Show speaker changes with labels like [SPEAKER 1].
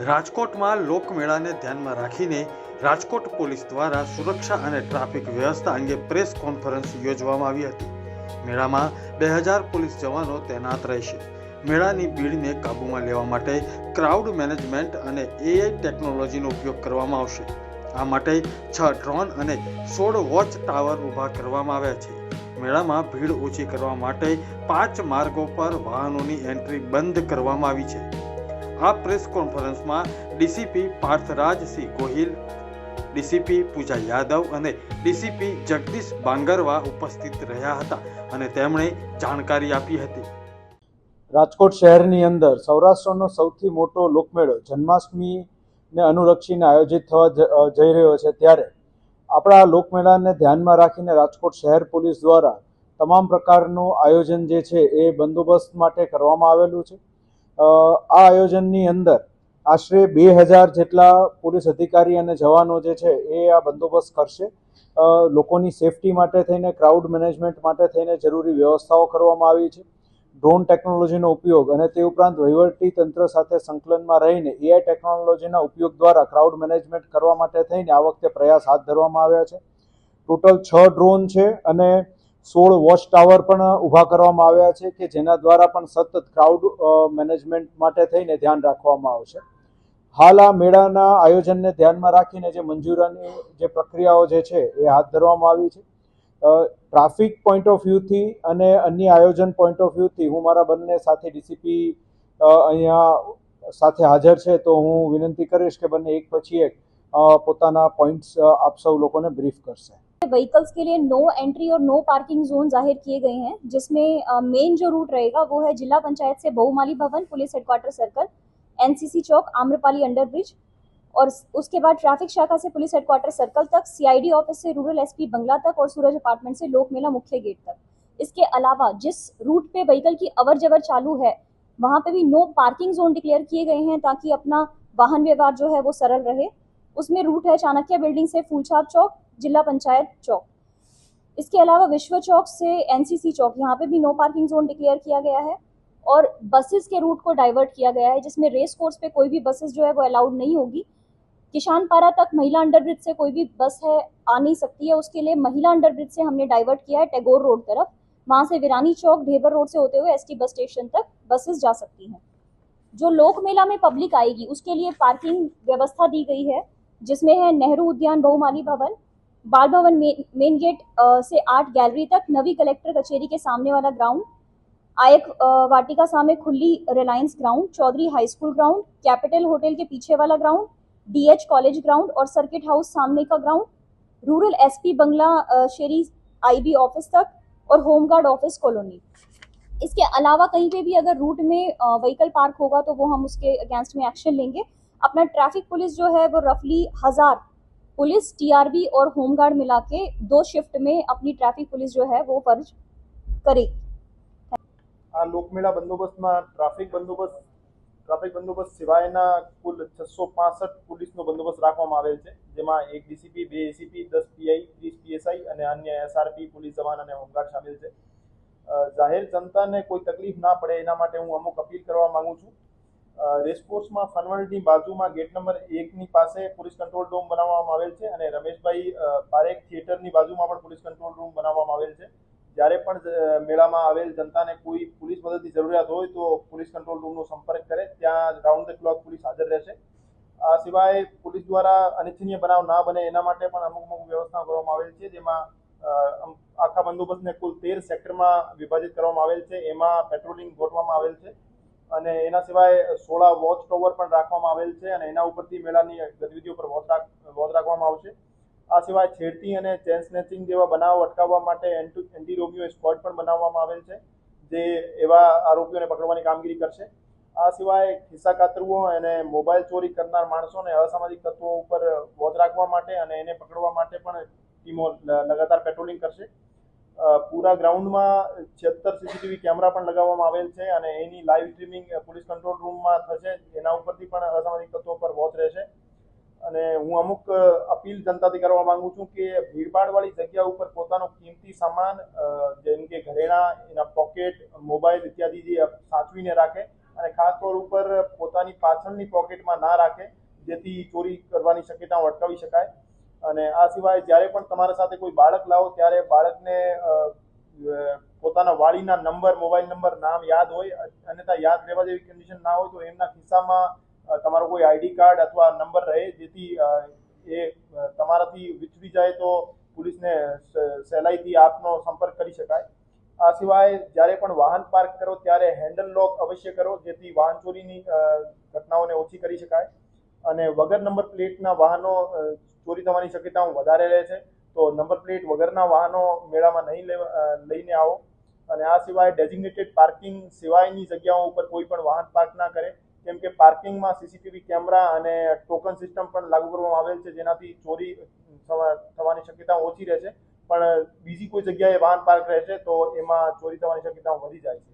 [SPEAKER 1] રાજકોટમાં લોકમેળાને ધ્યાનમાં રાખીને રાજકોટ પોલીસ દ્વારા સુરક્ષા અને ટ્રાફિક વ્યવસ્થા અંગે પ્રેસ કોન્ફરન્સ યોજવામાં આવી હતી. મેળામાં બે હજાર પોલીસ જવાનો તૈનાત રહેશે. મેળાની ભીડને કાબૂમાં લેવા માટે ક્રાઉડ મેનેજમેન્ટ અને એઆઈ ટેકનોલોજીનો ઉપયોગ કરવામાં આવશે. આ માટે છ ડ્રોન અને સોળ વોચ ટાવર ઊભા કરવામાં આવ્યા છે. મેળામાં ભીડ ઓછી કરવા માટે પાંચ માર્ગો પર વાહનોની એન્ટ્રી બંધ કરવામાં આવી છે. આ પ્રેસ કોન્ફરન્સમાં ડીસીપી પાર્થરાજસિંહ ગોહિલ, ડીસીપી પૂજા યાદવ અને ડીસીપી જગદીશ બાંગરવા ઉપસ્થિત રહ્યા હતા અને તેમણે જાણકારી આપી હતી.
[SPEAKER 2] રાજકોટ શહેરની અંદર સૌરાષ્ટ્રનો સૌથી મોટો લોકમેળો જન્માષ્ટમીને અનુલક્ષીને આયોજિત થવા જઈ રહ્યો છે ત્યારે આપણા લોકમેળાને ધ્યાનમાં રાખીને રાજકોટ શહેર પોલીસ દ્વારા તમામ પ્રકારનું આયોજન જે છે એ બંદોબસ્ત માટે કરવામાં આવેલું છે. આ આયોજનની અંદર આશરે બે હજાર જેટલા પોલીસ અધિકારી અને જવાનો જે છે એ આ બંદોબસ્ત કરશે. લોકોની સેફટી માટે થઈને, ક્રાઉડ મેનેજમેન્ટ માટે થઈને જરૂરી વ્યવસ્થાઓ કરવામાં આવી છે. ડ્રોન ટેકનોલોજીનો ઉપયોગ અને તે ઉપરાંત વહીવટી તંત્ર સાથે સંકલનમાં રહીને એઆઈ ટેકનોલોજીના ઉપયોગ દ્વારા ક્રાઉડ મેનેજમેન્ટ કરવા માટે થઈને આ વખતે પ્રયાસ હાથ ધરવામાં આવ્યા છે. ટોટલ છ ડ્રોન છે અને સોળ વોચ ટાવર પણ ઊભા કરવામાં આવ્યા છે કે જેના દ્વારા પણ સતત ક્રાઉડ મેનેજમેન્ટ માટે થઈને ધ્યાન રાખવામાં આવશે. હાલ આ મેળાના આયોજનને ધ્યાનમાં રાખીને જે મંજૂરાની, જે પ્રક્રિયાઓ જે છે એ હાથ ધરવામાં આવી છે. ટ્રાફિક પોઈન્ટ ઓફ વ્યૂથી અને અન્ય આયોજન પોઈન્ટ ઓફ વ્યૂથી હું મારા બંને સાથે ડીસીપી અહીંયા સાથે હાજર છે તો હું વિનંતી કરીશ કે બંને એક પછી એક પોતાના પોઈન્ટ્સ આપ સૌ લોકોને બ્રીફ કરશે.
[SPEAKER 3] व्हीकल्स के लिए नो एंट्री और नो पार्किंग जोन ज़ाहिर किए गए हैं, जिसमें मेन जो रूट रहेगा वो है जिला पंचायत से बहुमाली भवन, पुलिस हेडक्वार्टर सर्कल एनसीसी चौक, आम्रपाली अंडर ब्रिज और उसके बाद ट्रैफ़िक शाखा से पुलिस हेडक्वार्टर सर्कल तक सीआईडी ऑफ़िस से रूरल एसपी बंगला तक और सूरज अपार्टमेंट से लोक मेला मुख्य गेट तक। इसके अलावा जिस रूट पे व्हीकल की अवर जवर चालू है, वहाँ पे भी नो पार्किंग जोन डिक्लेयर किए गए हैं ताकि अपना वाहन व्यवहार जो है वो सरल रहे। उसमें रूट है चाणक्य बिल्डिंग से फूलछाप चौक, जिला पंचायत चौक। इसके अलावा विश्व चौक से एनसीसी चौक, यहाँ पे भी नो पार्किंग जोन डिक्लेयर किया गया है और बसेस के रूट को डाइवर्ट किया गया है, जिसमें रेस कोर्स पे कोई भी बसेस जो है वो अलाउड नहीं होगी। किसान पारा तक महिला अंडरब्रिज से कोई भी बस है आ नहीं सकती है, उसके लिए महिला अंडरब्रिज से हमने डाइवर्ट किया है टैगोर रोड तरफ़। वहाँ से विरानी चौक ढेबर रोड से होते हुए एसटी बस स्टेशन तक बसेस जा सकती हैं। जो लोक मेला में पब्लिक आएगी, उसके लिए पार्किंग व्यवस्था दी गई है। जिसमें है नेहरू उद्यान बहुमाली Bhavan, Bal Bhavan main main gate से आठ गैलरी तक, नवी कलेक्टर कचेरी के सामने वाला ग्राउंड, आयक वाटिका सामने खुली Reliance ground, Chaudhary high school ground, capital hotel के पीछे वाला ग्राउंड, डीएच कॉलेज ग्राउंड और सर्किट हाउस सामने का ग्राउंड, रूरल एसपी बंगला शेरी आईबी ऑफ़िस तक और होमगार्ड ऑफ़िस कॉलोनी। इसके अलावा कहीं पे भी अगर रूट में व्हीकल पार्क होगा तो वो हम उसके अगेंस्ट में एक्शन लेंगे। अपना ट्रैफिक पुलिस जो है वो रफली हजार पुलिस टीआरबी और होमगार्ड मिला के दो शिफ्ट में अपनी ट्रैफिक पुलिस जो है वो फर्ज करेगी
[SPEAKER 4] આ લોકમેળા બંદોબસ્તમાં ટ્રાફિક બંદોબસ્ત ટ્રાફિક બંદોબસ્ત સિવાયના કુલ છસો પાસઠ પોલીસનો બંદોબસ્ત રાખવામાં આવેલ છે જેમાં એક ડીસીપી બે એસીપી દસ પીઆઈ ત્રીસ પીએસઆઈ અને અન્ય એસઆરપી પોલીસ જવાન અને હોમગાર્ડ સામેલ છે અ, જાહેર જનતાને કોઈ તકલીફ ના પડે એના માટે હું અમુક અપીલ કરવા માંગુ છું અ, રેસકોર્સમાં ફનવર્ડની બાજુમાં ગેટ નંબર એકની પાસે પોલીસ કંટ્રોલ રૂમ બનાવવામાં આવેલ છે અને રમેશભાઈ પારેખ થિયેટરની બાજુમાં પણ પોલીસ કંટ્રોલ રૂમ બનાવવામાં આવેલ છે. જ્યારે પણ મેળામાં આવેલ જનતાને કોઈ પોલીસ મદદની જરૂરિયાત હોય તો પોલીસ કંટ્રોલ રૂમનો સંપર્ક કરે. ત્યાં રાઉન્ડ ધ ક્લોક પોલીસ હાજર રહેશે. આ સિવાય પોલીસ દ્વારા અનિચ્છનીય બનાવ ના બને એના માટે પણ અમુક અમુક વ્યવસ્થા કરવામાં આવેલ છે, જેમાં આખા બંદોબસ્તને કુલ તેર સેક્ટરમાં વિભાજિત કરવામાં આવેલ છે. એમાં પેટ્રોલિંગ ગોઠવવામાં આવેલ છે. અને એના સિવાય સોળા વોચ ટોવર પણ રાખવામાં આવેલ છે અને એના ઉપરથી મેળાની ગતિવિધિઓ પર વોચ વોચ રાખવામાં આવશે. આ સિવાય છેડતી અને ચેન સ્નેચિંગ જેવા બનાવો અટકાવવા માટે એન્ટી રોમિયો સ્ક્વોડ પણ બનાવવામાં આવેલ છે, જે એવા આરોપીઓને પકડવાની કામગીરી કરશે. આ સિવાય ખિસ્સા કાતરવો અને મોબાઈલ ચોરી કરનાર માણસોને અસામાજિક તત્વો ઉપર વોચ રાખવા માટે અને એને પકડવા માટે પણ ટીમો લગાતાર પેટ્રોલિંગ કરશે. પૂરા ગ્રાઉન્ડમાં છેતર સીસીટીવી કેમેરા પણ લગાવવામાં આવેલ છે અને એની લાઈવ સ્ટ્રીમિંગ પોલીસ કંટ્રોલ રૂમમાં થશે. એના ઉપરથી પણ અસામાજિક તત્વો પર વોચ રહેશે. અને હું અમુક અપીલ જનતાથી કરવા માંગુ છું કે ભીડભાડવાળી જગ્યા ઉપર પોતાનો કિંમતી સામાન જેમ કે ઘરેણાં, એના પોકેટ મોબાઈલ ઇત્યાદિ જે સાચવીને રાખે અને ખાસ તौर ઉપર પોતાની પાછળની પોકેટમાં ના રાખે, જેથી ચોરી કરવાની શક્યતાઓ અટકાવી શકાય. અને આ સિવાય જ્યારે પણ તમારા સાથે કોઈ બાળક લાવો, ત્યારે બાળકને પોતાના વાળીના નંબર, મોબાઈલ નંબર, નામ યાદ હોય, અન્યથા યાદ રહેવા જેવી કન્ડિશન ના હોય, તો એમના ખિસ્સામાં તમારો કોઈ આઈડી કાર્ડ અથવા નંબર રહે, જેથી એ તમારાથી વિચરી જાય તો પોલીસને સહેલાઈથી આપનો સંપર્ક કરી શકાય. આ સિવાય જ્યારે પણ વાહન પાર્ક કરો, ત્યારે હેન્ડલ લોક અવશ્ય કરો, જેથી વાહન ચોરીની ઘટનાઓને ઓછી કરી શકાય. અને વગર નંબર પ્લેટના વાહનો ચોરી થવાની શક્યતાઓ વધારે રહે છે, તો નંબર પ્લેટ વગરના વાહનો મેળામાં નહીં લઈને આવો. અને આ સિવાય ડેઝિગ્નેટેડ પાર્કિંગ સિવાયની જગ્યાઓ ઉપર કોઈ પણ વાહન પાર્ક ના કરે. કેમ કે પાર્કિંગમાં સીસીટીવી કેમેરા અને ટોકન સિસ્ટમ પણ લાગુ કરવામાં આવેલ છે, જેનાથી ચોરી થવા- થવાની શક્યતા ઓછી રહે છે. પણ બીજી કોઈ જગ્યાએ વાહન પાર્ક રહે છે, તો એમાં ચોરી થવાની શક્યતાઓ વધી જાય છે.